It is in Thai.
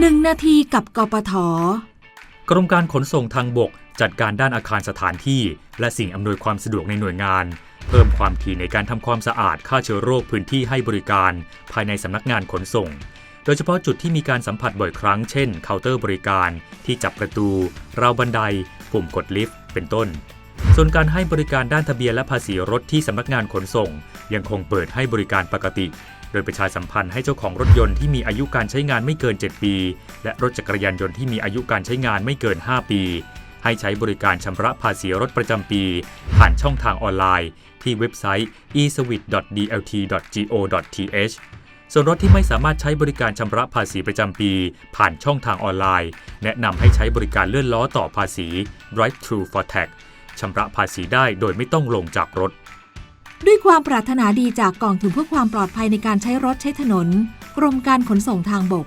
1นาทีกับกปท กรมการขนส่งทางบก จัดการด้านอาคารสถานที่ และสิ่งอำนวยความสะดวกในหน่วยงาน เพิ่มความถี่ในการทำความสะอาดฆ่าเชื้อโรคพื้นที่ให้บริการ ภายในสำนักงานขนส่ง โดยเฉพาะจุดที่มีการสัมผัสบ่อยครั้ง เช่น เคาน์เตอร์บริการ ที่จับประตู ราวบันได ปุ่มกดลิฟต์ เป็นต้น ส่วนการให้บริการด้านทะเบียนและภาษีรถที่สำนักงานขนส่ง ยังคงเปิดให้บริการปกติ โดยประชาสัมพันธ์ให้เจ้าของรถยนต์ที่มีอายุการใช้งานไม่เกิน 7 ปี และรถจักรยานยนต์ที่มีอายุการใช้งานไม่เกิน 5 ปี ให้ใช้บริการชำระภาษีรถประจำปี ผ่านช่องทางออนไลน์ ที่เว็บไซต์ eswit.dlt.go.th ส่วนรถที่ไม่สามารถใช้บริการชำระภาษีประจำปี ผ่านช่องทางออนไลน์ แนะนำให้ใช้บริการเลื่อนล้อต่อภาษี Drive Through for Tax ชำระภาษีได้โดยไม่ต้องลงจากรถ ด้วยความปรารถนาดีจากกองทุนเพื่อความปลอดภัยในการใช้รถใช้ถนน กรมการขนส่งทางบก